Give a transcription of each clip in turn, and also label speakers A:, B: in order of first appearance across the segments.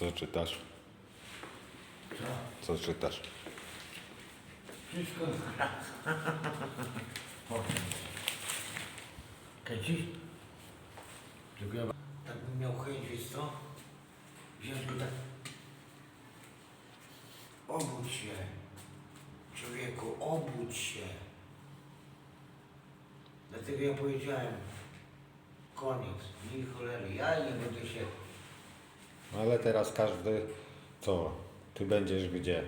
A: Co czytasz?
B: Co?
A: Co czytasz?
B: Wszystko raz. Kręcisz? Tylko ja tak bym miał chęć, wiesz co? Wziąć go tak. Obudź się. Człowieku, obudź się. Dlatego ja powiedziałem, koniec, nie cholery, ja nie będę się
A: ale teraz każdy, co? Ty będziesz gdzie?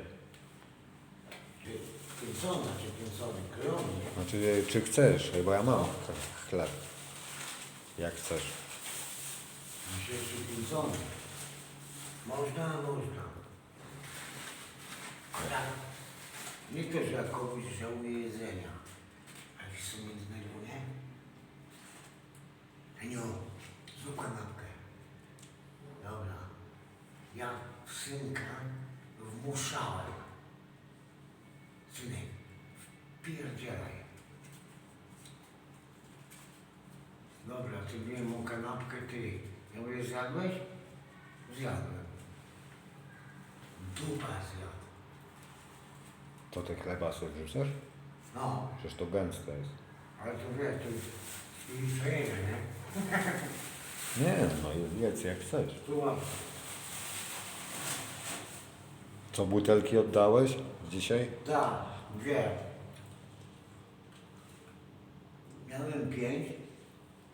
B: kręcona czy kręcony, krony.
A: Znaczy, czy chcesz? Bo ja mam ch- chleb. Jak chcesz.
B: Myślę, że kręcony. Można, można. Ale nie to, że jak komuś żałuje jedzenia. A wiesz co mnie denerwuje? Heniu, zrób kanapkę. Dobra. Ja synka wmuszałem. Synek, wpierdzielaj. Dobra, ty wiem mu kanapkę, ty. Ja mówię, zjadłeś? Zjadłem. Dupa zjadł.
A: To ty chleba sobie wrzucasz?
B: No,
A: Przecież to gęste jest.
B: ale to wiesz, to jest ilustryjne, nie?
A: Nie, no jedz jak chcesz.
B: Tu mam.
A: Co, butelki oddałeś dzisiaj?
B: Tak, dwie. Miałem pięć,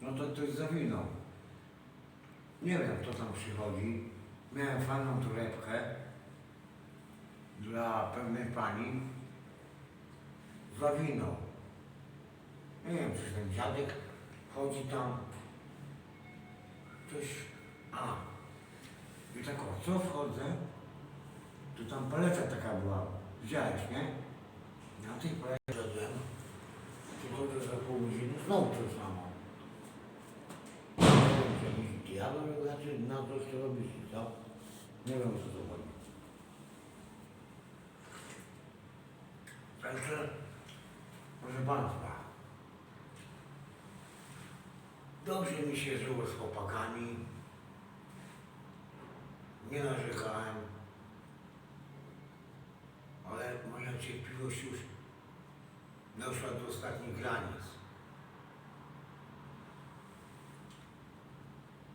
B: no to ktoś zawinął. Nie wiem, kto tam przychodzi. Miałem fajną torebkę dla pewnej pani. Zawinął. Nie wiem, czy ten dziadek chodzi tam. Coś... A. I tak o, co wchodzę? Tu tam paleta taka była. Widziałeś, nie? Na tej palecie szedłem. Przychodzę za pół godziny, znowu to samo. Jakiś diabeł raczej na to chce robić, co? Nie wiem, co to chodzi. Także, proszę Państwa, dobrze mi się żyło z chłopakami. Nie narzekałem. Ale moja cierpliwość już doszła do ostatnich granic.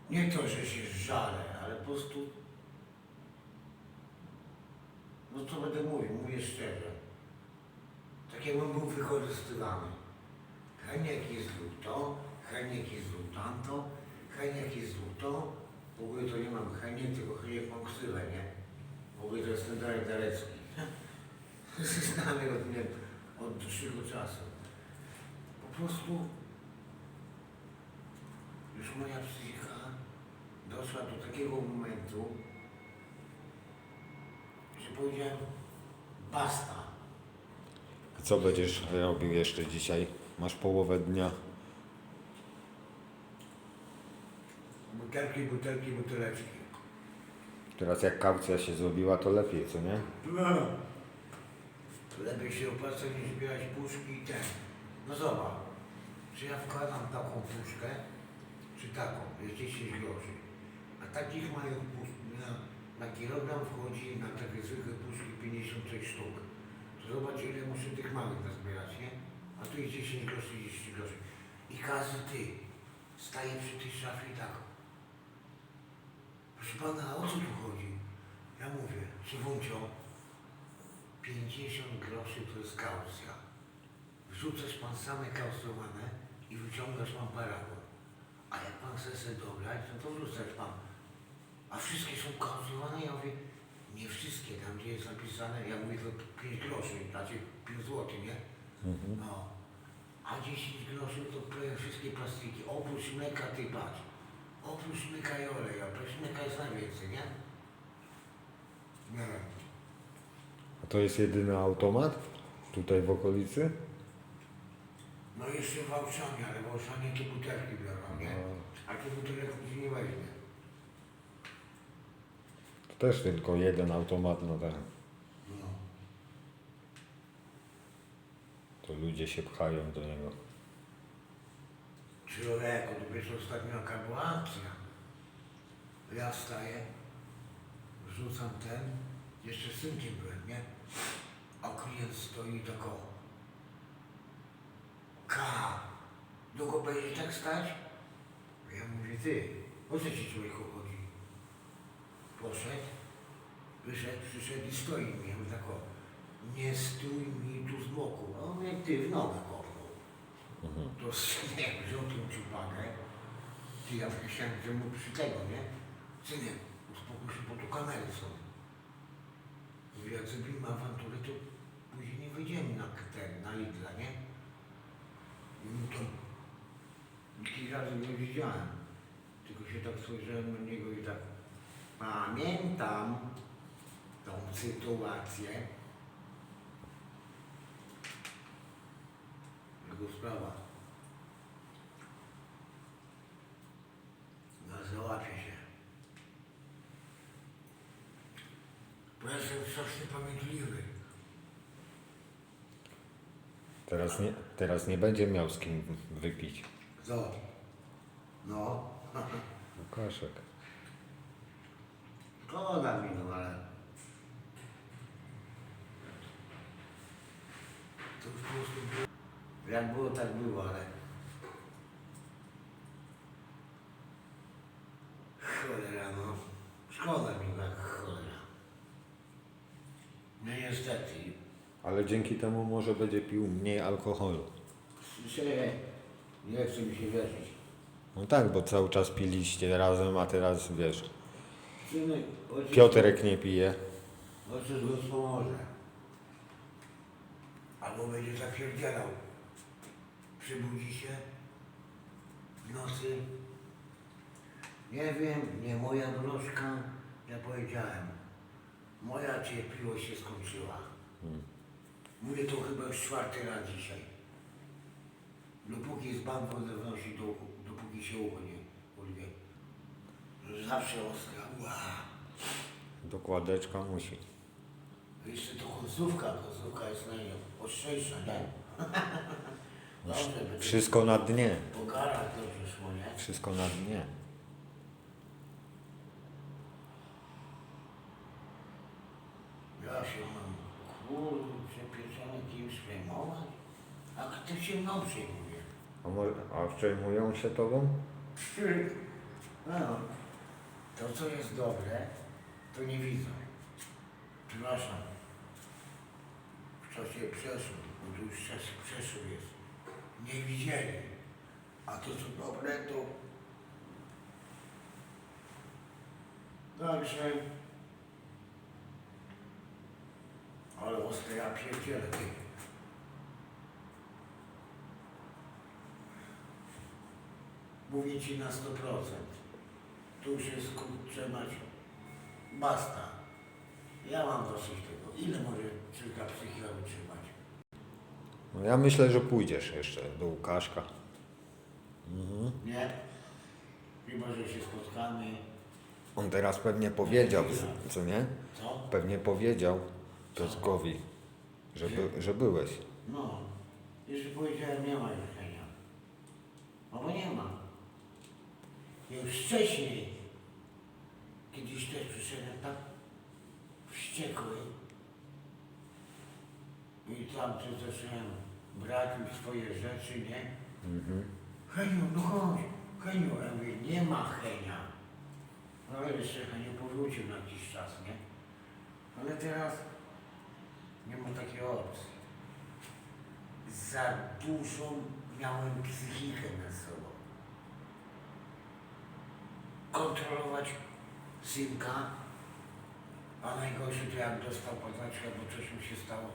B: Nie to, że się żalę, ale po prostu. No co będę mówił, mówię szczerze. Tak jakbym był wykorzystywany. Heniek jest lub to, Heniek jest lub tamto, Heniek jest lub to. W ogóle to nie mam Heniek, tylko Heniek mam ksywę, nie? W ogóle to jest ten Darecki. Znamy od, nie, od dłuższego czasu. Po prostu już moja psychika doszła do takiego momentu, że powiedziałem basta.
A: A co będziesz robił jeszcze dzisiaj? Masz połowę dnia.
B: Butelki, butelki, buteleczki.
A: Teraz jak kaucja się zrobiła, to lepiej, co nie?
B: Lepiej się opłaca niż zbierać puszki i ten. No zobacz, czy ja wkładam taką puszkę, czy taką, jest 10 groszy. A takich mają na, na kilogram wchodzi na takie zwykłe puszki 56 sztuk. To zobacz ile muszę tych małych nazbierać, nie? A tu jest 10 groszy, 10 groszy. I każdy ty staje przy tej szafie i tak. Proszę pana, o co tu chodzi? Ja mówię, Szywuncio, 50 groszy to jest kaucja. Wrzucasz pan same kaucjowane i wyciągasz pan paragon. A jak pan chce sobie dobrać, no to wrzucasz pan. A wszystkie są kaucjowane? Ja mówię, nie wszystkie, tam gdzie jest napisane, ja mówię to 5 groszy, znaczy 5 zł, nie?
A: Mhm.
B: No. A 10 groszy to prawie wszystkie plastiki. Oprócz mleka ty patrz. Oprócz mleka i oleju, a oprócz mleka jest najwięcej, nie? Nie wiem.
A: To jest jedyny automat? Tutaj w okolicy?
B: No jeszcze w Wałszanie, ale w Wałszanie to butelki biorą, nie? A tu butelek nie weźmie.
A: To też tylko jeden automat, no tak.
B: No.
A: To ludzie się pchają do niego.
B: Człowieku, to wiesz ostatnio jaka była akcja. Ja wstaję, wrzucam ten, jeszcze synkiem byłem, nie? A klient stoi tak o. Ka, długo będziesz tak stać? Ja mówię, ty, o co ci człowieku chodzi? Poszedł, wyszedł, przyszedł i stoi mi. Ja mówię tak o, nie stój mi tu z boku. A on jak ty w nogę kopnął. To synek wziął tą ciupagę. Ty, ja myślałem, że mu przy tego, nie? Synek, uspokój się, bo tu kamery są. Jak zrobimy awanturę, to później nie wyjdziemy na ten, na Lidla, nie? Mu to kilka razy nie widziałem. Tylko się tak spojrzałem na niego i tak pamiętam tą sytuację. Jego sprawa. No załapie się. Bo ja jestem strasznie pamiętliwy.
A: Teraz nie, teraz nie będzie miał z kim wypić.
B: Co? No.
A: Łukaszek.
B: Szkoda mi, no ale... To już po prostu było... Jak było, tak było, ale... Cholera, no. Szkoda mi, tak cholera. No niestety.
A: Ale dzięki temu może będzie pił mniej alkoholu.
B: Słyszę, nie chce mi się wierzyć.
A: No tak, bo cały czas piliście razem, a teraz wiesz,
B: Synek, ojciec...
A: Piotrek nie pije.
B: Ojciec go pomoże. Albo będzie zapierdzielał. Przybudzi się w nocy. Nie wiem, nie moja broszka. Ja powiedziałem, moja cierpliwość się skończyła. Mówię to chyba już czwarty raz dzisiaj. Dopóki z banku odnosi do ucha, dopóki się ucho nie urwie. Zawsze ostra. Ła.
A: Dokładeczka musi.
B: Jeszcze to końcówka, końcówka jest najostrzejsza, nie? Dobrze,
A: Wszystko na dnie.
B: po garach dobrze szło, nie?
A: Wszystko na dnie.
B: Ja się mam, kurczę, pieczone kimś przejmować? A kto się mną przejmuje?
A: A, może, a przejmują się tobą?
B: No, to co jest dobre, to nie widzą. Przepraszam. W czasie przeszło, bo tu już czas przeszły jest. Nie widzieli. A to co dobre, to... Także... Ale ostre ja pierdzielę, ty. Mówię ci na 100%. Tu już jest kurczę mać. Basta. Ja mam dosyć tego. Ile może córka psychika wytrzymać?
A: No ja myślę, że pójdziesz jeszcze do Łukaszka. Mhm.
B: Nie? Chyba, że się spotkamy.
A: On teraz pewnie powiedział, co nie?
B: Co?
A: Pewnie powiedział Piotrkowi, że, by, że byłeś.
B: No. Już powiedziałem, nie ma już chęcia. No bo nie ma. Już wcześniej, kiedyś też przyszedłem tak wściekły i tam tu zacząłem brać już swoje rzeczy, nie?
A: Mhm.
B: Heniu, no chodź. Heniu, ja mówię, nie ma Henia. No ale jeszcze Heniu powrócił na jakiś czas, nie? Ale teraz nie ma takiej opcji. Za dużą miałem psychikę nad sobą. Kontrolować synka, a najgorsze to jak dostał padaczkę, bo coś mu się stało.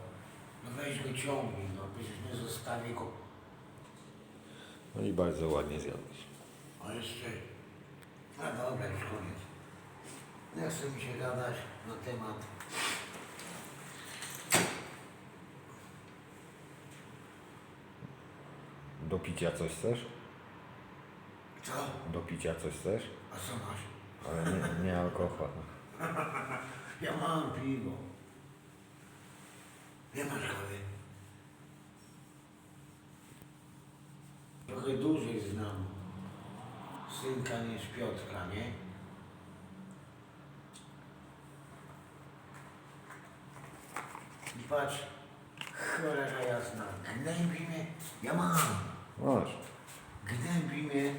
B: No weź go ciągnij, no przecież nie zostawię go
A: No i bardzo ładnie zjadłeś.
B: A jeszcze, a dobra, już koniec. Nie chcę mi się gadać na temat.
A: Do picia coś chcesz?
B: Co?
A: Do picia coś chcesz?
B: A co masz?
A: Ale nie, nie alkohol.
B: Ja mam piwo. Nie masz kawy? Trochę dłużej znam synka niż Piotrka, nie? patrz, cholera jasna, gnębi mnie, ja mam,
A: Masz.
B: gnębi mnie.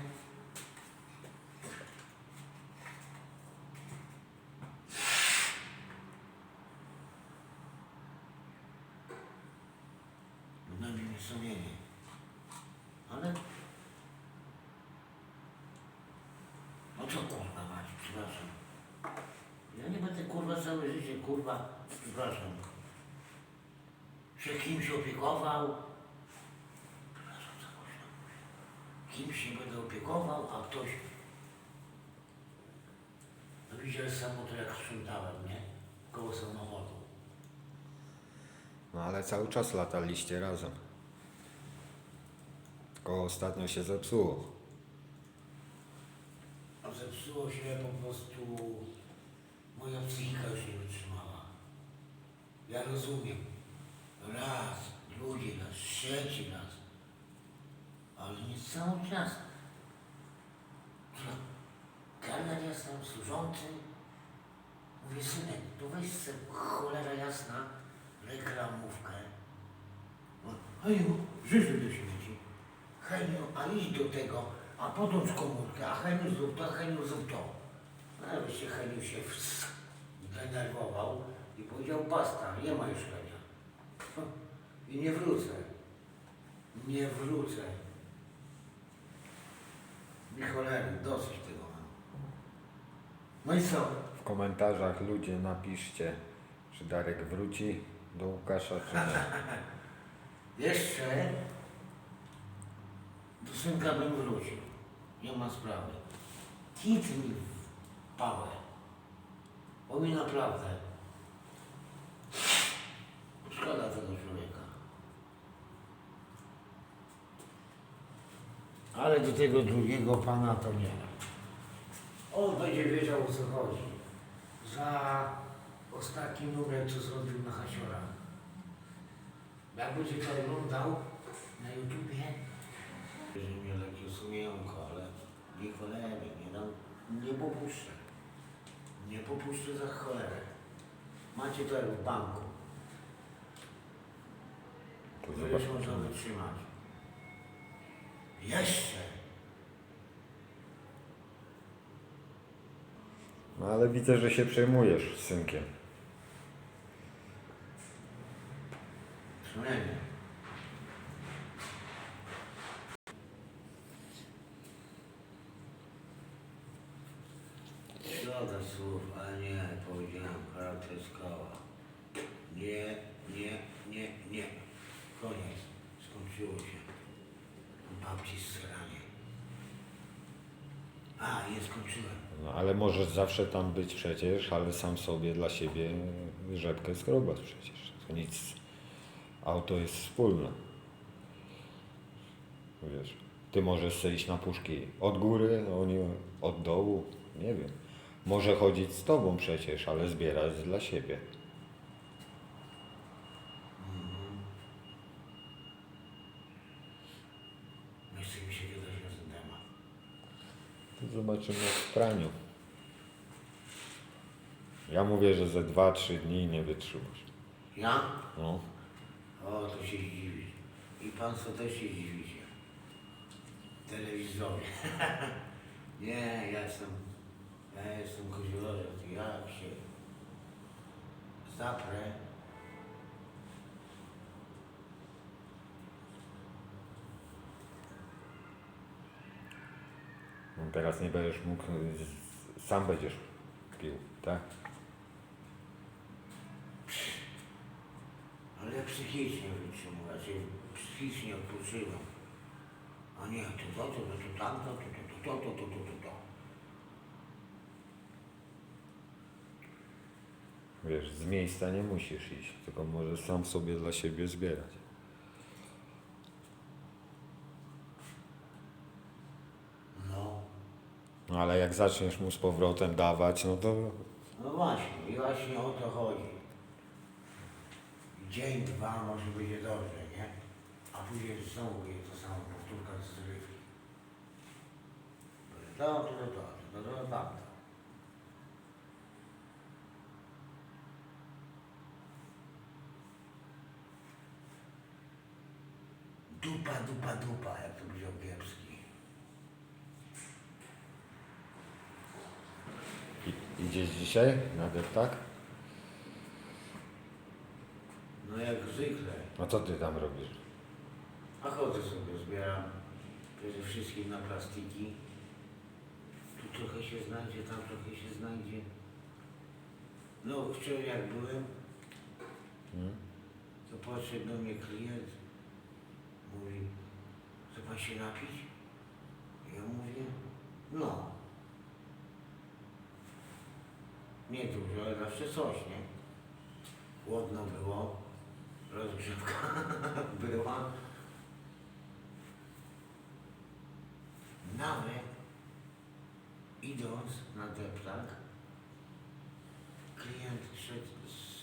B: Gnębi mnie sumienie. Ale... No co kurwa mać, przepraszam. Ja nie będę kurwa całe życie, kurwa, przepraszam. Się kimś opiekował. Przepraszam za głośno. Kimś się będę opiekował, a ktoś... No widziałeś samo to jak sprzątałem, nie? Koło samochodu.
A: No ale cały czas lataliście razem. Tylko ostatnio się zepsuło.
B: A zepsuło się po prostu... Moja psychika już nie wytrzymała. Ja rozumiem. Raz, drugi raz, trzeci raz. Ale nie cały czas. Kelner jestem, służący. Mówię, synek, to weź sobie cholera jasna reklamówkę. Heniu, życiu do śmieci. Heniu, a idź do tego, a podłącz komórkę, a Heniu zrób to, a Heniu zrób to. No, ale się Heniu się zdenerwował i powiedział, basta, nie ma już Henia. I nie wrócę. Nie wrócę. Mi cholery, dosyć tego mam. No i co?
A: W komentarzach ludzie napiszcie, czy Darek wróci do Łukasza, czy nie.
B: Jeszcze do synka bym wrócił. Nie ma sprawy. Kit mi w pałę. Bo mi naprawdę szkoda tego człowieka. Ale do tego drugiego pana to nie. On będzie wiedział o co chodzi. Za ostatni numer, co zrobił na Hasiora. Jak będzie to oglądał na YouTubie, że mnie lekkie sumienko, ale nie cholery, nie dam, nie popuszczę. Nie popuszczę za cholerę. Macie to jak w banku.
A: To
B: już
A: zobacz.
B: można wytrzymać. Jeszcze.
A: No ale widzę, że się przejmujesz z synkiem.
B: Sumienie. Szkoda słów, ale nie, powiedziałem, charakter skała. Nie, nie, nie, nie. Koniec. Skończyło się. Babci strzelanie. A, nie skończyłem.
A: No ale możesz zawsze tam być przecież, ale sam sobie dla siebie rzepkę skrobać przecież. To nic. Auto jest wspólne. Wiesz, ty możesz iść na puszki od góry, oni od dołu, nie wiem. Może chodzić z tobą przecież, ale zbierać dla siebie.
B: Nie chce mi się gadać na ten temat.
A: To zobaczymy w praniu. Ja mówię, że ze 2-3 dni nie wytrzymasz.
B: Ja?
A: No.
B: O, to się dziwi. I Państwo też się dziwicie. Telewizorowie. nie, ja jestem, ja jestem koziołek. Jak się zaprę,
A: Teraz nie będziesz mógł, sam będziesz pił, tak?
B: Ale psychicznie wytrzymuję, się psychicznie odpoczywam. A nie, to to, to to, to tamto, to to, to to, to to, to, to, to.
A: Wiesz, z miejsca nie musisz iść, tylko możesz sam sobie dla siebie zbierać.
B: No
A: ale jak zaczniesz mu z powrotem dawać, no to
B: No właśnie, i właśnie o to chodzi. Dzień, dwa może będzie dobrze, nie? A później znowu jest to samo, powtórka z zrywki. To, to, to, to, to, to, to, tamto. Dupa, dupa, dupa, jak to brzmiał kiepski.
A: Idziesz dzisiaj na deptak?
B: No jak zwykle.
A: A co ty tam robisz?
B: A chodzę sobie, zbieram przede wszystkim na plastiki. Tu trochę się znajdzie, tam trochę się znajdzie. No wczoraj jak byłem,
A: Hmm?
B: to podszedł do mnie klient. Mówi, chce pan się napić? Ja mówię, no. Nie dużo, ale zawsze coś, nie? Chłodno było, rozgrzewka była. Nawet idąc na deptak, klient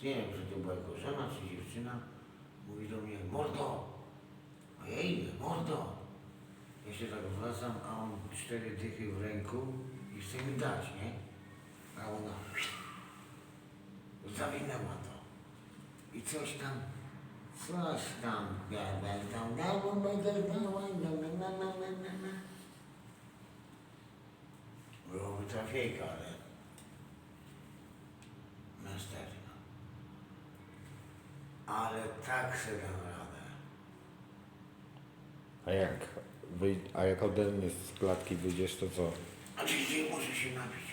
B: nie wiem, czy to była jego żona, czy dziewczyna, mówi do mnie, mordo, a ja idę, mordo. Ja się tak wracam, a on cztery dychy w ręku i chce mi dać, nie? A ona zawinęła to. I coś tam, coś tam, gadał, tam, dała, będę dała, na, na, na, na, na, na. Byłoby trafiejka, ale następna. Ale tak sobie dam radę.
A: A jak? Wyj- a jak ode mnie z klatki wyjdziesz, to co?
B: A dzisiaj muszę się napić.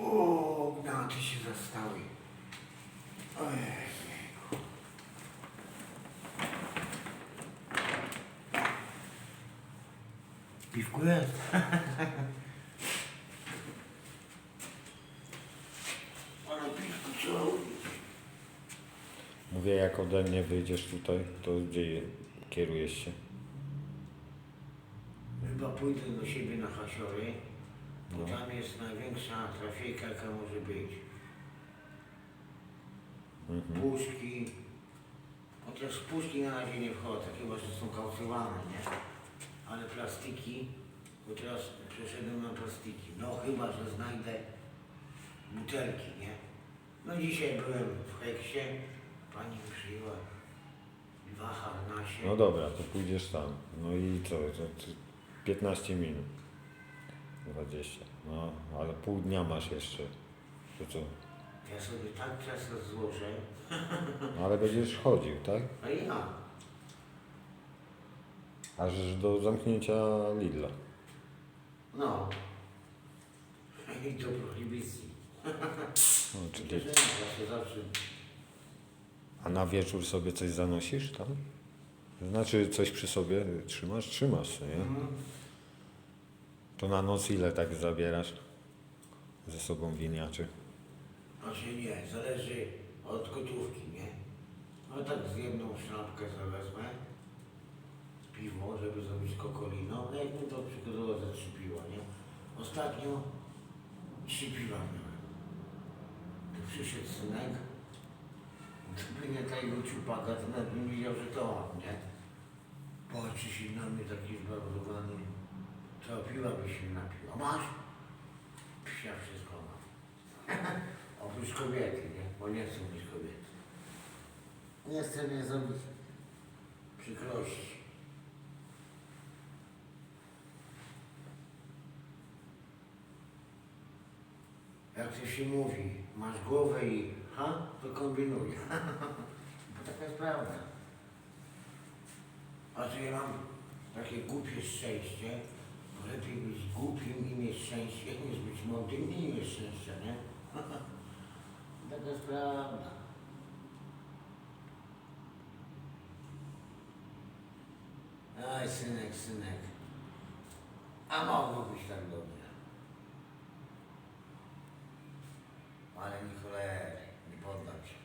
B: O, gnaty się zastały. Ojej. Piwku jest. Ale piwku.
A: Mówię, jak ode mnie wyjdziesz tutaj, to gdzie je- kierujesz się?
B: Chyba pójdę do siebie na Hasiory, bo
A: No.
B: tam jest największa trafieka, jaka może być.
A: Mhm.
B: Puszki. Chociaż w puszki na razie nie wchodzę, chyba że są kaucyjwane, nie? Ale plastiki, bo teraz przeszedłem na plastiki. No chyba, że znajdę butelki, nie? No dzisiaj byłem w Heksie, pani mi przyjęła dwa harnasie.
A: No dobra, to pójdziesz tam. No i co? To, to 15 minut. 20. No, ale pół dnia masz jeszcze. To co?
B: Ja sobie tak czas złożę,
A: No, ale będziesz chodził, tak?
B: a ja.
A: Aż do zamknięcia Lidla.
B: No. I do prohibicji.
A: No, czyli...
B: Ja się zawsze
A: A na wieczór sobie coś zanosisz tam? Znaczy coś przy sobie trzymasz? Trzymasz, nie?
B: Mhm.
A: To na noc ile tak zabierasz ze sobą winiaczy?
B: Znaczy nie, zależy od gotówki, nie? No tak z jedną szlapkę sobie wezmę, piwo, żeby zrobić kokolino, no jakbym to przygotował za trzy piwa, nie? Ostatnio trzy piwa miałem. Tu przyszedł synek, gdyby nie tego ciupaka, to nawet bym wiedział, że to on, nie? Patrzy się na mnie taki zbawowany, co piwa byś się napił, a masz? Psia wszystko mam. Oprócz kobiety, nie? Bo nie chcę mieć kobiety. Nie chcę mnie zrobić przykrości. Jak to się mówi, masz głowę i ha, to kombinuj. Bo taka jest prawda. A że ja mam takie głupie szczęście, lepiej być głupim i mieć szczęście, niż być mądrym i nie mieć szczęścia, nie? Taka jest prawda. Aj, synek, synek. A mogło być tak dobrze. Ale nie cholery, nie poddam się.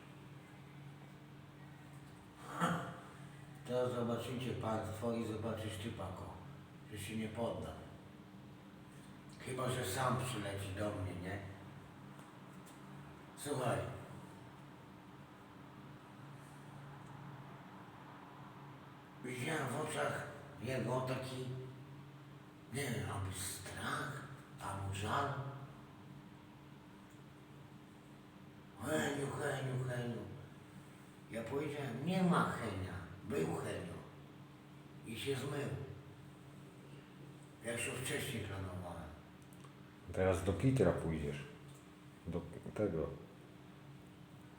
B: To zobaczycie państwo i zobaczysz ty, Pako, że się nie poddam. Chyba, że sam przyleci do mnie, nie? Słuchaj. Widziałem w oczach jego taki, nie wiem, albo strach, albo żal. Heniu, Heniu, Heniu. Ja powiedziałem, nie ma Henia, był Henio. i się zmył. Ja już to wcześniej planowałem.
A: Teraz do Pitra pójdziesz. Do tego.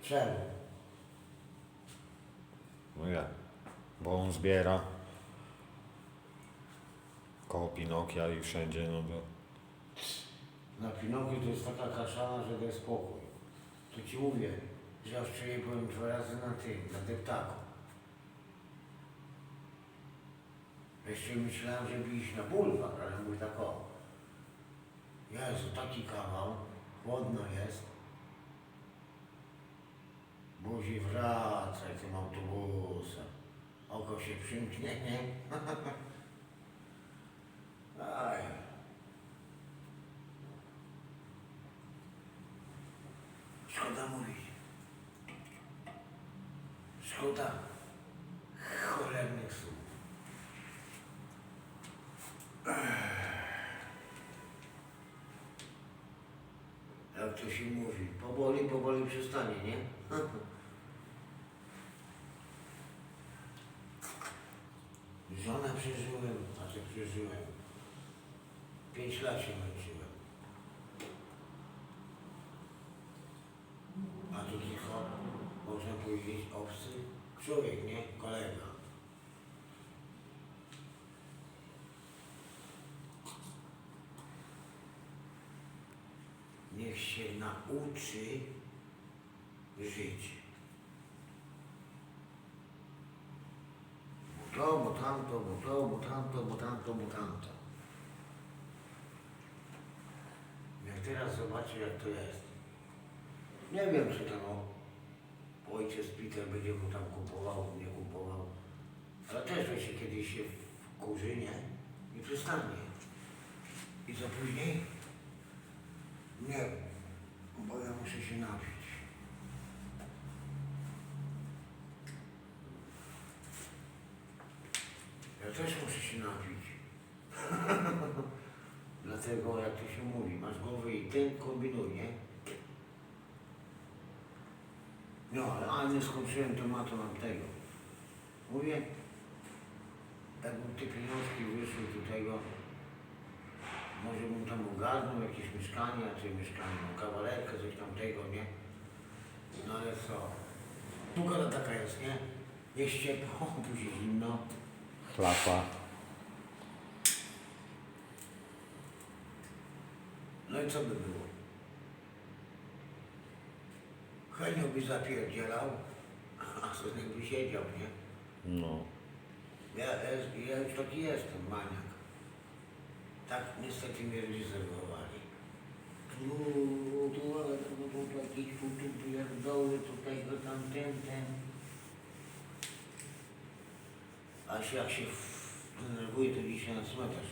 B: Czemu?
A: No jak? Bo on zbiera koło Pinokia i wszędzie, no to
B: Na Pinokiu to jest taka kaszana, że daj spokój. To ci mówię, że ja wczoraj byłem dwa razy na tym, na deptaku. Jeszcze myślałem, żeby iść na bulwar, ale mówię tak o. Jezu, taki kawał, chłodno jest. Buzi wracaj tym autobusem. Oko się przymknie, nie? Aj. Szkoda mówić. Szkoda cholernych słów. Jak to się mówi, powoli, powoli przestanie, nie? Żonę przeżyłem, a co przeżyłem? Pięć lat się męczyłem. A tu tylko, można powiedzieć, obcy człowiek, nie? Kolega. Niech się nauczy żyć. Bo to, bo tamto, bo to, bo tamto, bo tamto, bo tamto. Jak teraz zobaczę, jak to jest. Nie wiem, czy tam ojciec Peter będzie mu tam kupował, nie kupował. Ale też to się kiedyś się wkurzy, nie? I przestanie. I co później? Nie bo ja muszę się napić. Ja też muszę się napić. Dlatego, jak to się mówi, masz głowę i ten kombinuj, nie? No, ale nie skończyłem tematu mam tego. Mówię, jakby te pieniążki wyszły do tego, może bym tam ogarnął jakieś mieszkanie, a czy mieszkanie, no, kawalerkę, coś tam tego, nie? No ale co? Pogoda taka jest, nie? Jest ciepło, później zimno.
A: chlapa.
B: No i co by było? Henio by zapierdzielał, a synek by siedział, nie?
A: No.
B: Ja, ja, ja już taki jestem, maniak. Tak niestety mnie ludzie zerwowali. Tu, tu, ale tu, tu, tu jakiś tu, pierdoły, tutaj go tam, ten, ten. A się jak się denerwuje, to dzisiaj na cmentarz